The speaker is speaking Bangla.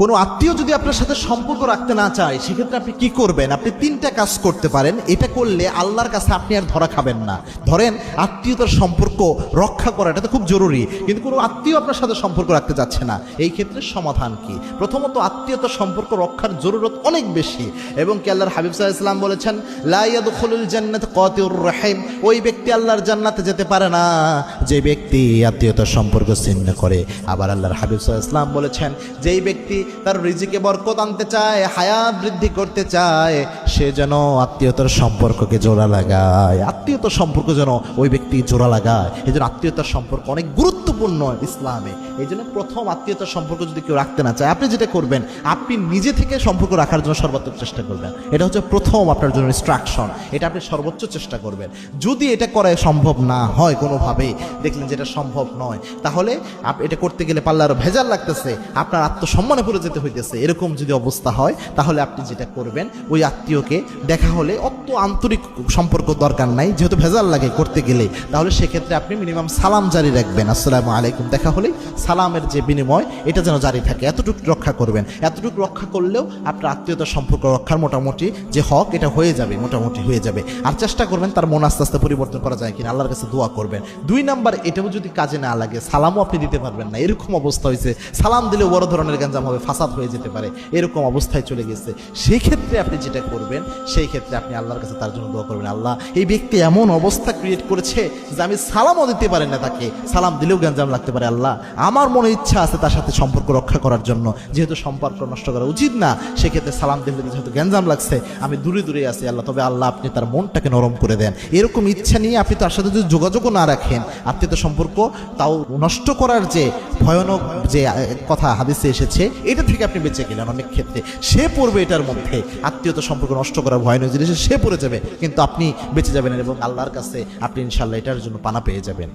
কোনো আত্মীয় যদি আপনার সাথে সম্পর্ক রাখতে না চায়, সেক্ষেত্রে আপনি কি করবেন? আপনি তিনটা কাজ করতে পারেন। এটা করলে আল্লাহর কাছে আপনি আর ধরা খাবেন না। ধরেন, আত্মীয়তার সম্পর্ক রক্ষা করা, এটা তো খুব জরুরি। কিন্তু কোনো আত্মীয় আপনার সাথে সম্পর্ক রাখতে যাচ্ছে না। এই ক্ষেত্রে সমাধান কি? প্রথমত, আত্মীয়তার সম্পর্ক রক্ষার জরুরত অনেক বেশি। এবং কি আল্লাহর হাবিব সাল্লাহ ইসলাম বলেছেন লাইয়াদুল জান্নাত কতিউর রহিম। ওই ব্যক্তি আল্লাহর জান্নাতে যেতে পারে না। যে ব্যক্তি আত্মীয়তার সম্পর্ক ছিন্ন করে। আবার আল্লাহর হাবিব সাল্লাহ ইসলাম বলেছেন, যেই ব্যক্তি তার রিজিকে বরকত আনতে চায়, হায়াত বৃদ্ধি করতে চায়, সে যেন আত্মীয়তার সম্পর্ককে জোড়া লাগায়। আত্মীয়তার সম্পর্ক যেন ওই ব্যক্তি জোড়া লাগায়। এই জন্য আত্মীয়তার সম্পর্ক অনেক গুরুত্বপূর্ণ ইসলামে। এই জন্য প্রথম আত্মীয়তার সম্পর্ক যদি কেউ রাখতে না চায়, আপনি যেটা করবেন, আপনি নিজে থেকে সম্পর্ক রাখার জন্য সর্বাত্মক চেষ্টা করবেন। এটা হচ্ছে প্রথম আপনার জন্য ইনস্ট্রাকশন এটা আপনি সর্বোচ্চ চেষ্টা করবেন। যদি এটা করা সম্ভব না হয় কোনোভাবে দেখলেন যেটা সম্ভব নয়, তাহলে এটা করতে গেলে পাল্লার ভেজাল লাগতেছে। আপনার আত্মসম্মানে যেতে হইতেছে, এরকম যদি অবস্থা হয়, তাহলে আপনি যেটা করবেন, ওই আত্মীয়কে দেখা হলে অত আন্তরিক সম্পর্ক দরকার নাই, যেহেতু ভেজাল লাগে করতে গেলে, তাহলে সেক্ষেত্রে আপনি মিনিমাম সালাম জারি রাখবেন। আসসালামু আলাইকুম। দেখা হলে সালামের যে বিনিময়, এটা যেন জারি থাকে। এতটুকু রক্ষা করবেন। এতটুকু রক্ষা করলেও আপনার আত্মীয়তার সম্পর্ক রক্ষার মোটামুটি যে হক, এটা হয়ে যাবে, মোটামুটি হয়ে যাবে। আর চেষ্টা করবেন তার মন আস্তে আস্তে পরিবর্তন করা যায় কিনা, আল্লাহর কাছে দোয়া করবেন। দুই নাম্বার, এটাও যদি কাজে না লাগে, সালামও আপনি দিতে পারবেন না। এরকম অবস্থা হয়েছে সালাম দিলে বড় ধরনের গ্যাঞ্জাম হবে। ফাসাদ হয়ে যেতে পারে, এরকম অবস্থায় চলে গেছে। সেই ক্ষেত্রে আপনি যেটা করবেন, সেই ক্ষেত্রে আপনি আল্লাহর কাছে তার জন্য দোয়া করবেন, আল্লাহ, এই ব্যক্তি এমন অবস্থা ক্রিয়েট করেছে যে আমি সালামও দিতে পারি না তাকে, সালাম দিলেও গ্যাঞ্জাম লাগতে পারে, আল্লাহ, আমার মনে ইচ্ছা আছে তার সাথে সম্পর্ক রক্ষা করার জন্য, যেহেতু সম্পর্ক নষ্ট করা উচিত না, সেক্ষেত্রে সালাম দিলে যেহেতু গ্যাঞ্জাম লাগছে, আমি দূরে দূরে আছি, আল্লাহ, তবে আল্লাহ আপনি তার মনটাকে নরম করে দেন। এরকম ইচ্ছা নিয়ে আপনি তার সাথে যদি যোগাযোগও না রাখেন আত্মীয়তা সম্পর্ক তাও নষ্ট করার যে ভয়ানক যে কথা, হাদিসে এসেছে এটা থেকে আপনি বেঁচে গেলেন অনেক ক্ষেত্রে। সে পড়বে এটার মধ্যে। আত্মীয়তা সম্পর্ক নষ্ট করার ভয়ানক জিনিসে সে পড়ে যাবে, কিন্তু আপনি বেঁচে যাবেন এবং আল্লাহর কাছে আপনি ইনশাল্লাহ এটার জন্য পানা পেয়ে যাবেন।